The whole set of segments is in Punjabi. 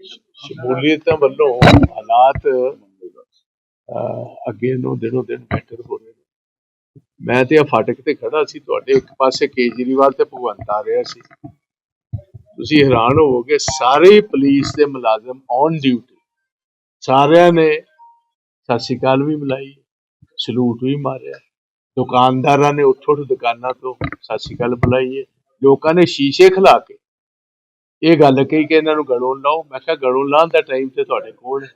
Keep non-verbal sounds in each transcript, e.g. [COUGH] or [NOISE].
ਸ਼ਮੂਲੀਅਤਾਂ ਵੱਲੋਂ ਹਾਲਾਤ ਅੱਗੇ ਨੂੰ ਦਿਨੋਂ ਦਿਨ ਬਿਹਤਰ ਹੋ ਰਹੇ ਨੇ। ਮੈਂ ਤੇ ਆ ਫਾਟਕ ਤੇ ਖੜਾ ਸੀ, ਤੁਹਾਡੇ ਇੱਕ ਪਾਸੇ ਕੇਜਰੀਵਾਲ ਤੇ ਭਗਵੰਤ ਆ ਰਿਹਾ ਸੀ। ਤੁਸੀਂ ਹੈਰਾਨ ਹੋਵੋਗੇ, ਸਾਰੇ ਪੁਲਿਸ ਦੇ ਮੁਲਾਜ਼ਮ ਔਨ ਡਿਊਟੀ ਸਾਰਿਆਂ ਨੇ ਸਤਿ ਸ਼੍ਰੀ ਅਕਾਲ ਵੀ ਮਿਲਾਈ ਸਲੂਟ ਵੀ ਮਾਰਿਆ। ਦੁਕਾਨਦਾਰਾਂ ਨੇ ਉੱਠ ਉੱਠ ਦੁਕਾਨਾਂ ਤੋਂ ਸਤਿ ਸ਼੍ਰੀ ਅਕਾਲ ਬੁਲਾਈ ਹੈ ਲੋਕਾਂ ਨੇ ਸ਼ੀਸ਼ੇ ਖਿਲਾ ਕੇ ਇਹ ਗੱਲ ਕਹੀ ਕਿ ਇਹਨਾਂ ਨੂੰ ਗਲੋਂ ਲਾਓ। ਮੈਂ ਕਿਹਾ, ਗਲੋਂ ਲਾਉਣ ਦਾ ਟਾਈਮ ਤੇ ਤੁਹਾਡੇ ਕੋਲ ਹੈ।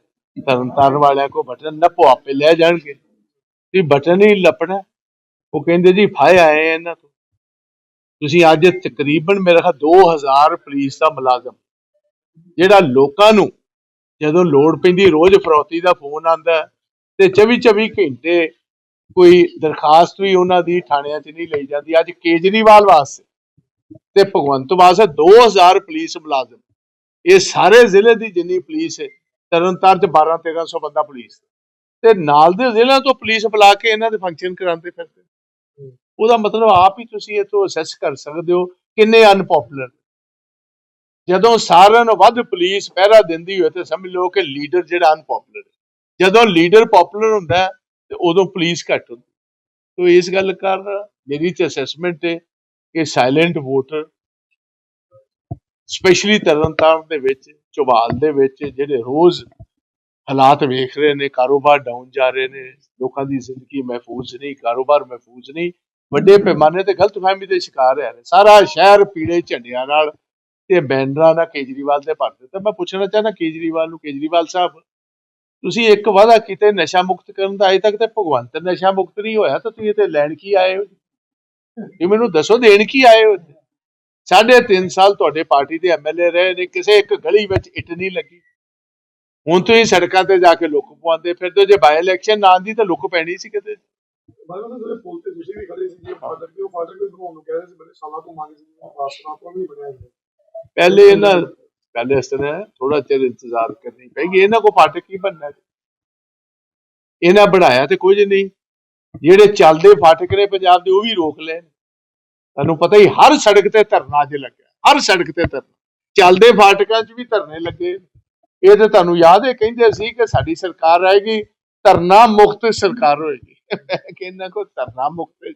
ਤਰਨ ਤਾਰਨ ਵਾਲਿਆਂ ਕੋ ਬਟਨ ਨੱਪੋ, ਆਪੇ ਲੈ ਜਾਣਗੇ। ਤੁਸੀਂ ਬਟਨ ਹੀ ਲੱਪਣਾ ਉਹ ਕਹਿੰਦੇ, ਜੀ ਫਾਇ ਆਏ ਇਹਨਾਂ ਤੋਂ। ਤੁਸੀਂ ਅੱਜ ਤਕਰੀਬਨ ਮੇਰੇ ਖਿਆਲ 2000 ਪੁਲਿਸ ਦਾ ਮੁਲਾਜ਼ਮ। ਜਿਹੜਾ ਲੋਕਾਂ ਨੂੰ ਜਦੋਂ ਲੋੜ ਪੈਂਦੀ, ਰੋਜ਼ ਫਰੋਤੀ ਦਾ ਫੋਨ ਆਂਦਾ ਤੇ 24 24 ਘੰਟੇ ਕੋਈ ਦਰਖਾਸਤ ਵੀ ਉਹਨਾਂ ਦੀ ਥਾਣਿਆਂ 'ਚ ਨਹੀਂ ਲਈ ਜਾਂਦੀ। ਅੱਜ ਕੇਜਰੀਵਾਲ ਵਾਸਤੇ ਤੇ ਭਗਵੰਤ ਵਾਸਤੇ 2000 ਪੁਲਿਸ ਮੁਲਾਜ਼ਮ। ਇਹ ਸਾਰੇ ਜ਼ਿਲ੍ਹੇ ਦੀ ਜਿੰਨੀ ਪੁਲਿਸ ਹੈ, ਤਰਨਤਾਰਨ ਚ 12 1300 ਬੰਦਾ ਪੁਲਿਸ ਤੇ ਨਾਲ ਦੇ ਜ਼ਿਲ੍ਹਿਆਂ ਤੋਂ ਪੁਲਿਸ ਬੁਲਾ ਕੇ ਇਹਨਾਂ ਦੇ ਫੰਕਸ਼ਨ ਕਰਾਉਂਦੇ ਫਿਰਦੇ ਉਹਦਾ ਮਤਲਬ ਆਪ ਹੀ ਤੁਸੀਂ ਇਹ ਤੋਂ ਅਸੈਸ ਕਰ ਸਕਦੇ ਹੋ ਕਿੰਨੇ ਅਨਪਪੂਲਰ ਜਦੋਂ ਸਾਰਿਆਂ ਨੂੰ ਵੱਧ ਪੁਲਿਸ ਪਹਿਰਾ ਦਿੰਦੀ ਹੋਵੇ ਤੇ ਸਮਝ ਲਓ ਕਿ ਲੀਡਰ ਜਿਹੜਾ ਅਨਪਪੂਲਰ ਹੈ। ਜਦੋਂ ਲੀਡਰ ਪਪੂਲਰ ਹੁੰਦਾ ਤੇ ਉਦੋਂ ਪੁਲਿਸ ਘੱਟ ਹੁੰਦੀ ਤੋ ਇਸ ਗੱਲ ਕਰ ਮੇਰੀ ਤੇ ਅਸੈਸਮੈਂਟ ਹੈ ਕਿ ਸਾਇਲੈਂਟ ਵੋਟਰ ਸਪੈਸ਼ਲੀ ਤਰਨਤਾਰਨ ਦੇ ਵਿੱਚ ਚੋਬਾਲ ਦੇ ਵਿੱਚ, ਜਿਹੜੇ ਰੋਜ਼ ਹਾਲਾਤ ਵੇਖ ਰਹੇ ਨੇ, ਕਾਰੋਬਾਰ ਡਾਊਨ ਜਾ ਰਹੇ ਨੇ, ਲੋਕਾਂ ਦੀ ਜ਼ਿੰਦਗੀ ਮਹਿਫੂਜ਼ ਨਹੀਂ, ਕਾਰੋਬਾਰ ਮਹਿਫੂਜ਼ ਨਹੀਂ, ਵੱਡੇ ਪੈਮਾਨੇ ਤੇ ਗਲਤਫਹਿਮੀ ਦੇ ਸ਼ਿਕਾਰ ਹੈ ਸਾਰਾ ਸ਼ਹਿਰ ਪੀਲੇ ਝੰਡਿਆਂ ਨਾਲ ਤੇ ਬੈਨਰਾਂ ਨਾਲ ਕੇਜਰੀਵਾਲ ਦੇ ਭਰ ਦਿੱਤਾ। ਮੈਂ ਪੁੱਛਣਾ ਚਾਹੁੰਦਾ ਕੇਜਰੀਵਾਲ ਨੂੰ, ਕੇਜਰੀਵਾਲ ਸਾਹਿਬ, ਤੁਸੀਂ ਇੱਕ ਵਾਅਦਾ ਕੀਤੇ ਨਸ਼ਾ ਮੁਕਤ ਕਰਨ ਦਾ, ਅਜੇ ਤੱਕ ਤੇ ਭਗਵੰਤ ਨਸ਼ਾ ਮੁਕਤ ਨਹੀਂ ਹੋਇਆ, ਤਾਂ ਤੁਸੀਂ ਇਹ ਤੇ ਲੈਣ ਕੀ ਆਏ ਹੋ ਇਹ ਮੈਨੂੰ ਦੱਸੋ ਦੇਣ ਕੀ ਆਏ ਹੋ ਸਾਢੇ ਤਿੰਨ ਸਾਲ ਤੁਹਾਡੇ ਪਾਰਟੀ ਦੇ ਐਮਐਲਏ ਰਹੇ ਨੇ ਕਿਸੇ ਇੱਕ ਗਲੀ ਵਿੱਚ ਇੱਟ ਨਹੀਂ ਲੱਗੀ ਹੁਣ ਤੁਸੀਂ ਸੜਕਾਂ ਤੇ ਜਾ ਕੇ ਲੁੱਕ ਪਵਾਉਂਦੇ ਫਿਰਦੇ। ਜੇ ਬਾਈ ਇਲੈਕਸ਼ਨ ਨਾ ਆਂਦੀ ਤਾਂ ਲੁੱਕ ਪੈਣੀ ਸੀ ਕਿਤੇ ਬਾਈ ਉਹਨਾਂ ਦੇ ਪੁੱਲ ਤੇ ਤੁਸੀਂ ਵੀ ਖੜੇ ਸੀ ਜੀ ਫਾਦਰ ਕਿ ਉਹ ਫਾਦਰ ਵੀ ਬਣਾਉਣ ਨੂੰ ਕਹਿ ਰਹੇ ਸੀ ਬੜੇ ਸਾਲਾਂ ਤੋਂ ਮੰਗ ਸੀ ਰਾਸਤਾ ਤੋਂ ਨਹੀਂ ਬਣਿਆ ਜੀ ਪਹਿਲੇ ਇਹਨਾਂ ਪਹਿਲੇ ਇਸ ਤਰ੍ਹਾਂ ਥੋੜਾ ਚਿਰ ਇੰਤਜ਼ਾਰ ਕਰਨੀ ਪੈਗੀ ਇਹਨਾਂ ਕੋ ਫਾਟਕ ਕੀ ਬਣਨਾ? ਇਹਨਾਂ ਬਣਾਇਆ ਤੇ ਕੁਝ ਨਹੀਂ ਜਿਹੜੇ ਚੱਲਦੇ ਫਾਟਕ ਨੇ ਪੰਜਾਬ ਦੇ, ਉਹ ਵੀ ਰੋਕ ਲੈਣ। ਤੁਹਾਨੂੰ ਪਤਾ ਹੀ ਹਰ ਸੜਕ ਤੇ ਧਰਨਾ ਅੱਜ ਲੱਗਿਆ, ਹਰ ਸੜਕ ਤੇ ਧਰਨਾ। ਚੱਲਦੇ ਫਾਟਕਾਂ 'ਚ ਵੀ ਧਰਨੇ ਲੱਗੇ ਇਹ ਤੇ ਤੁਹਾਨੂੰ ਯਾਦ ਹੈ, ਕਹਿੰਦੇ ਸੀ ਕਿ ਸਾਡੀ ਸਰਕਾਰ ਆਏਗੀ, ਧਰਨਾ ਮੁਕਤ ਸਰਕਾਰ ਹੋਏਗੀ। [LAUGHS] ਕਹਿੰਦਾ ਕੋ ਧਰਨਾ ਮੁਕਤ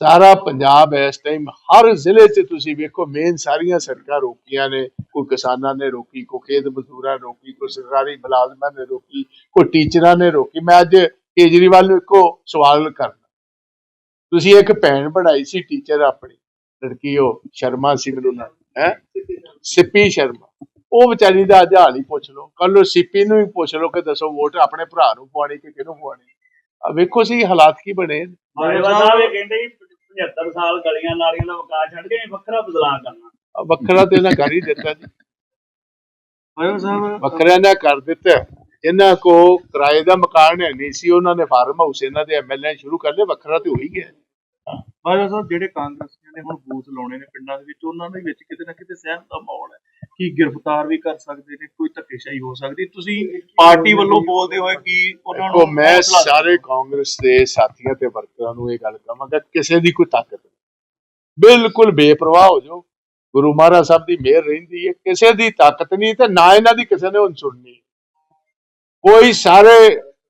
ਸਾਰਾ ਪੰਜਾਬ ਇਸ ਟਾਈਮ ਹਰ ਜ਼ਿਲ੍ਹੇ 'ਚ ਤੁਸੀਂ ਵੇਖੋ ਮੇਨ ਸਾਰੀਆਂ ਸੜਕਾਂ ਰੋਕੀਆਂ ਨੇ। ਕੋਈ ਕਿਸਾਨਾਂ ਨੇ ਰੋਕੀ, ਕੋਈ ਖੇਤ ਮਜ਼ਦੂਰਾਂ ਨੇ ਰੋਕੀ, ਕੋਈ ਸਰਕਾਰੀ ਮੁਲਾਜ਼ਮਾਂ ਨੇ ਰੋਕੀ, ਕੋਈ ਟੀਚਰਾਂ ਨੇ ਰੋਕੀ। ਮੈਂ ਅੱਜ ਕੇਜਰੀਵਾਲ ਨੂੰ ਇੱਕੋ ਸਵਾਲ ਕਰਨਾ। ਤੁਸੀਂ ਇੱਕ ਭੈਣ ਪੜਾਈ ਸੀ ਟੀਚਰ ਆਪਣੀ ਲੜਕੀ ਉਹ ਸ਼ਰਮਾ ਸੀ ਮੈਨੂੰ ਨਾ ਹੈ? ਸਿੱਪੀ ਸ਼ਰਮਾ। ਉਹ ਵਿਚਾਰੀ ਦਾ ਅੱਜ ਹਾਲ ਹੀ ਪੁੱਛ ਲਓ। ਕੱਲ ਨੂੰ ਸਿੱਪੀ ਨੂੰ ਹੀ ਪੁੱਛ ਲਓ ਕਿ ਦੱਸੋ ਵੋਟ ਆਪਣੇ ਭਰਾ ਨੂੰ ਪਵਾਉਣੀ ਕਿ ਕਿਹਨੂੰ ਪਵਾਉਣੀ। ਆ ਵੇਖੋ ਸੀ ਹਾਲਾਤ ਕੀ ਬਣੇ। ਬਾਜਵਾ ਸਾਹਿਬ ਇਹ ਕਹਿੰਦੇ ਜੀ 75 ਸਾਲ ਗਲੀਆਂ ਨਾਲੀਆਂ ਦਾ ਵਿਕਾਸ ਛੱਡ ਕੇ ਵੱਖਰਾ ਬਦਲਾਅ ਕਰਨਾ। ਆ ਵੱਖਰਾ ਤੇ ਇਹਨਾਂ ਕਰ ਹੀ ਦਿੱਤਾ ਜੀ। ਬਾਜਵਾ ਸਾਹਿਬ ਵੱਖਰਿਆਂ ਨੇ ਕਰ ਦਿੱਤਾ। ਇਹਨਾਂ ਕੋ ਕਿਰਾਏ ਦਾ ਮਕਾਨ ਹੈ ਨਹੀਂ ਸੀ ਉਹਨਾਂ ਨੇ ਫਾਰਮ ਹਾਊਸ ਇਹਨਾਂ ਦੇ ਐਮਐਲਏ ਸ਼ੁਰੂ ਕਰ ਲਏ ਵੱਖਰਾ ਤੇ ਹੋ ਹੀ। ਗਿਆ ਬਾਜਵਾ ਸਾਹਿਬ ਜਿਹੜੇ ਕਾਂਗਰਸੀਆਂ ਨੇ ਹੁਣ ਬੂਥ ਲਾਉਣੇ ਨੇ ਪਿੰਡਾਂ ਦੇ ਵਿੱਚ ਉਹਨਾਂ ਦੇ ਵਿੱਚ ਕਿਤੇ ਨਾ ਕਿਤੇ ਸਹਿਮ ਦਾ ਮਾਹੌਲ ਹੈ ਕੀ ਗ੍ਰਿਫਤਾਰ ਵੀ ਕਰ ਸਕਦੇ ਨੇ ਕੋਈ ਧੱਕੇਸ਼ਾਹੀ ਹੋ ਸਕਦੀ। ਤੁਸੀਂ ਪਾਰਟੀ ਵੱਲੋਂ ਬੋਲਦੇ ਹੋਏ ਕੀ ਉਹਨਾਂ ਨੂੰ ਮੈਂ ਸਾਰੇ ਕਾਂਗਰਸ ਦੇ ਸਾਥੀਆਂ ਤੇ ਵਰਕਰਾਂ ਨੂੰ ਇਹ ਗੱਲ ਕਹਾਂਗਾ ਕਿਸੇ ਦੀ ਕੋਈ ਤਾਕਤ ਨਹੀਂ। ਬਿਲਕੁਲ ਬੇਪਰਵਾਹ ਹੋ ਜਾਓ। ਗੁਰੂ ਮਹਾਰਾਜ ਸਾਹਿਬ ਦੀ ਮਿਹਰ ਰਹਿੰਦੀ ਹੈ। ਕਿਸੇ ਦੀ ਤਾਕਤ ਨਹੀਂ ਤੇ ਨਾ ਇਹਨਾਂ ਦੀ ਕਿਸੇ ਨੇ ਹੁਣ ਸੁਣਨੀ। ਕੋਈ ਸਾਰੇ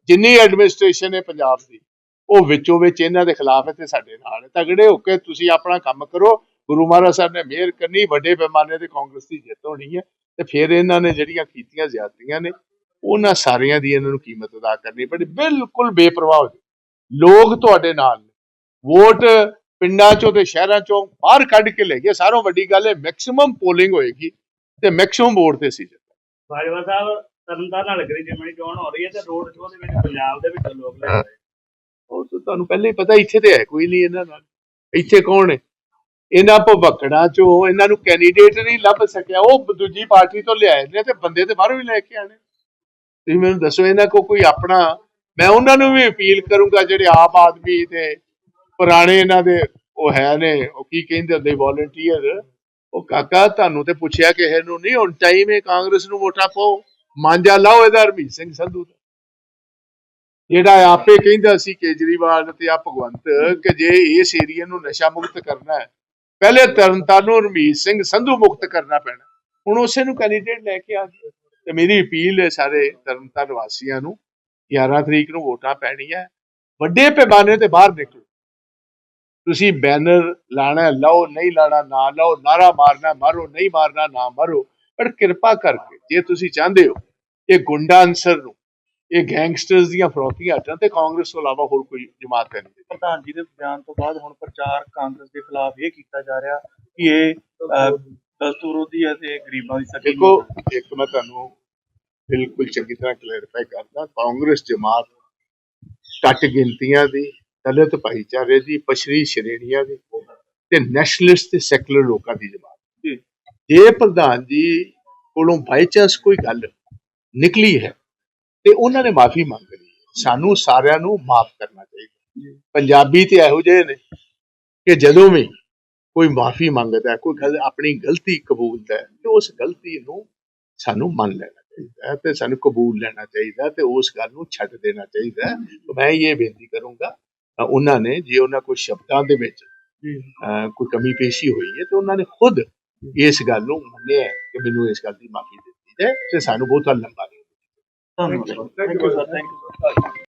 ਜਿੰਨੀ ਐਡਮਿਨਿਸਟ੍ਰੇਸ਼ਨ ਹੈ ਪੰਜਾਬ ਦੀ, ਉਹ ਵਿੱਚੋਂ ਵਿੱਚ ਇਹਨਾਂ ਦੇ ਖਿਲਾਫ ਹੈ ਤੇ ਸਾਡੇ ਨਾਲ ਤਗੜੇ ਹੋ ਕੇ ਤੁਸੀਂ ਆਪਣਾ ਕੰਮ ਕਰੋ। ਗੁਰੂ ਮਹਾਰਾਜ ਸਾਹਿਬ ਨੇ ਮਿਹਰ ਕਰਨੀ, ਵੱਡੇ ਪੈਮਾਨੇ ਤੇ ਕਾਂਗਰਸ ਦੀ ਜਿੱਤ ਹੋਣੀ ਹੈ ਤੇ ਫਿਰ ਇਹਨਾਂ ਨੇ ਜਿਹੜੀਆਂ ਕੀਤੀਆਂ ਜ਼ਿਆਦਤੀਆਂ ਨੇ, ਉਹਨਾਂ ਸਾਰਿਆਂ ਦੀ ਇਹਨਾਂ ਨੂੰ ਕੀਮਤ ਅਦਾ ਕਰਨੀ ਪੈਣੀ। ਬਿਲਕੁਲ ਬੇਪਰਵਾਹ ਹੋ ਲੋਕ ਤੁਹਾਡੇ ਨਾਲ ਨੇ। ਵੋਟ ਪਿੰਡਾਂ ਚੋਂ ਤੇ ਸ਼ਹਿਰਾਂ ਚੋਂ ਬਾਹਰ ਕੱਢ ਕੇ ਲੈ ਗਏ। ਸਾਰੋਂ ਵੱਡੀ ਗੱਲ ਹੈ ਮੈਕਸਿਮਮ ਪੋਲਿੰਗ ਹੋਏਗੀ ਤੇ ਮੈਕਸਿਮਮ ਵੋਟ ਤੇ ਸੀ ਬਾਜਵਾ ਸਾਹਿਬ ਤਰਨਤਾਰਨ ਨਾਲ ਲੱਗਦੀ ਜਿਮਣੀ ਚੋਣ ਹੋ ਰਹੀ ਹੈ ਤੇ ਰੋਡ ਸ਼ੋਅ ਦੇ ਵਿੱਚ ਪੰਜਾਬ ਦੇ ਵਿੱਚ ਲੋਕ ਲੈ ਰਹੇ ਉਹ ਤਾਂ ਤੁਹਾਨੂੰ ਪਹਿਲਾਂ ਹੀ ਪਤਾ ਇੱਥੇ ਤੇ ਹੈ ਕੋਈ ਨਹੀਂ ਇਹਨਾਂ ਨਾਲ। ਇੱਥੇ ਕੌਣ ਹੈ? ਇਹਨਾਂ ਭਵਕੜਾਂ ਚੋਂ ਇਹਨਾਂ ਨੂੰ ਕੈਂਡੀਡੇਟ ਨਹੀਂ ਲੱਭ ਸਕਿਆ। ਉਹ ਦੂਜੀ ਪਾਰਟੀ ਤੋਂ ਲਿਆਏ ਨੇ ਤੇ ਬੰਦੇ ਤੇ ਬਾਹਰੋਂ ਵੀ ਲੈ ਕੇ ਆਣੇ ਤੁਸੀਂ ਮੈਨੂੰ ਦੱਸੋ ਇਹਨਾਂ ਕੋ ਕੋਈ ਆਪਣਾ ਮੈਂ ਉਹਨਾਂ ਨੂੰ ਵੀ ਅਪੀਲ ਕਰੂੰਗਾ ਜਿਹੜੇ ਆਪ ਆਦਮੀ ਤੇ ਪੁਰਾਣੇ ਇਹਨਾਂ ਦੇ ਉਹ ਹੈ ਨੇ ਉਹ ਕੀ ਕਹਿੰਦੇ ਹੁੰਦੇ ਵੋਲੰਟੀਅਰ ਉਹ ਕਾਕਾ ਤੁਹਾਨੂੰ ਤੇ ਪੁੱਛਿਆ ਕਿਸੇ ਨੂੰ ਨਹੀਂ ਹੁਣ ਟਾਈਮ ਹੈ ਕਾਂਗਰਸ ਨੂੰ ਵੋਟਾਂ ਪਾਓ। ਮਾਂਜਾ ਲਾਓ ਇਹਦਾ ਹਰਮੀਤ ਸਿੰਘ ਸੰਧੂ ਦਾ ਜਿਹੜਾ ਆਪੇ ਕਹਿੰਦਾ ਸੀ ਕੇਜਰੀਵਾਲ ਤੇ ਆ ਭਗਵੰਤ ਕਿ ਜੇ ਇਸ ਏਰੀਆ ਨੂੰ ਨਸ਼ਾ ਮੁਕਤ ਕਰਨਾ ਹੈ ਪਹਿਲੇ ਤਰਨਤਾਰਨ ਨੂੰ ਹਰਮੀਤ ਸਿੰਘ ਸੰਧੂ ਮੁਕਤ ਕਰਨਾ ਪੈਣਾ। ਹੁਣ ਉਸੇ ਨੂੰ ਕੈਂਡੀਡੇਟ ਲੈ ਕੇ ਆ ਗਏ। ਤੇ ਮੇਰੀ ਅਪੀਲ ਹੈ ਸਾਰੇ ਤਰਨਤਾਰਨ ਵਾਸੀਆਂ ਨੂੰ 11 ਤਰੀਕ ਨੂੰ ਵੋਟਾਂ ਪੈਣੀਆਂ ਵੱਡੇ ਪੈਮਾਨੇ ਤੇ ਬਾਹਰ ਨਿਕਲੋ। ਤੁਸੀਂ ਬੈਨਰ ਲਾਣਾ ਹੈ, ਲਾਓ ਨਹੀਂ ਲਾਣਾ ਨਾ ਲਾਓ ਨਾਰਾ ਮਾਰਨਾ ਮਾਰੋ ਨਹੀਂ ਮਾਰਨਾ ਨਾ ਮਾਰੋ। ਪਰ ਕਿਰਪਾ ਕਰਕੇ ਜੇ ਤੁਸੀਂ ਚਾਹੁੰਦੇ ਹੋ ਇਹ ਗੁੰਡਾ ਅੰਸਰ ਨੂੰ ਇਹ ਗੈਂਗਸਟਰਸ ਦੀਆਂ ਫਰੋਤੀਆਂ ਹਟਣ ਤੇ ਕਾਂਗਰਸ ਤੋਂ ਇਲਾਵਾ ਹੋਰ ਕੋਈ ਜਮਾਤ ਹੈ ਨਹੀਂ। ਪ੍ਰਧਾਨ ਜੀ ਦੇ ਬਿਆਨ ਤੋਂ ਬਾਅਦ ਹੁਣ ਪ੍ਰਚਾਰ ਕਾਂਗਰਸ ਦੇ ਖਿਲਾਫ ਇਹ ਕੀਤਾ ਜਾ ਰਿਹਾ ਕਿ ਇਹ ਅਹ, ਦਸਤੂਰ ਵਿਰੋਧੀ ਹੈ ਤੇ ਗਰੀਬਾਂ ਦੀ ਸੱਚੀ ਦੇਖੋ ਇੱਕ ਮੈਂ ਤੁਹਾਨੂੰ ਬਿਲਕੁਲ ਚੰਗੀ ਤਰ੍ਹਾਂ ਕਲੈਰੀਫਾਈ ਕਰਦਾ ਕਾਂਗਰਸ ਜਮਾਤ ਘੱਟ ਗਿਣਤੀਆਂ ਦੀ ਦਲਿਤ ਭਾਈਚਾਰੇ ਦੀ ਪਛੜੀ ਸ਼੍ਰੇਣੀਆਂ ਦੀ ਤੇ ਨੈਸ਼ਨਲਿਸਟ ਤੇ ਸੈਕੂਲਰ ਲੋਕਾਂ ਦੀ ਜਮਾਤ। ਜੀ। ਪ੍ਰਧਾਨ ਜੀ ਕੋਲੋਂ ਬਾਈ ਚਾਂਸ ਕੋਈ ਗੱਲ ਨਿਕਲੀ ਹੈ ਤੇ ਉਹਨਾਂ ਨੇ ਮਾਫੀ ਮੰਗ ਲਈ। ਸਾਨੂੰ ਸਾਰਿਆਂ ਨੂੰ ਮਾਫ ਕਰਨਾ ਚਾਹੀਦਾ ਪੰਜਾਬੀ ਤੇ ਇਹੋ ਜਿਹੇ ਨੇ ਕਿ ਜਦੋਂ ਵੀ ਕੋਈ ਮਾਫੀ ਮੰਗਦਾ ਕੋਈ ਗੱਲ ਆਪਣੀ ਗਲਤੀ ਕਬੂਲਦਾ ਹੈ ਤੇ ਉਸ ਗਲਤੀ ਨੂੰ ਸਾਨੂੰ ਮੰਨ ਲੈਣਾ ਚਾਹੀਦਾ ਹੈ ਤੇ ਸਾਨੂੰ ਕਬੂਲ ਲੈਣਾ ਚਾਹੀਦਾ ਤੇ ਉਸ ਗੱਲ ਨੂੰ ਛੱਡ ਦੇਣਾ ਚਾਹੀਦਾ ਮੈਂ ਇਹ ਬੇਨਤੀ ਕਰੂੰਗਾ ਉਹਨਾਂ ਨੇ ਜੇ ਉਹਨਾਂ ਕੋਈ ਸ਼ਬਦਾਂ ਦੇ ਵਿੱਚ ਕੋਈ ਕਮੀ ਪੇਸ਼ੀ ਹੋਈ ਹੈ ਤੇ ਉਹਨਾਂ ਨੇ ਖੁਦ ਇਸ ਗੱਲ ਨੂੰ ਮੰਨਿਆ ਕਿ ਮੈਨੂੰ ਇਸ ਗੱਲ ਦੀ ਮਾਫੀ ਦਿੱਤੀ ਤੇ ਸਾਨੂੰ ਬਹੁਤਾ ਲੰਬਾ ਨਹੀਂ ਧੰਨਵਾਦ thank you sir thank you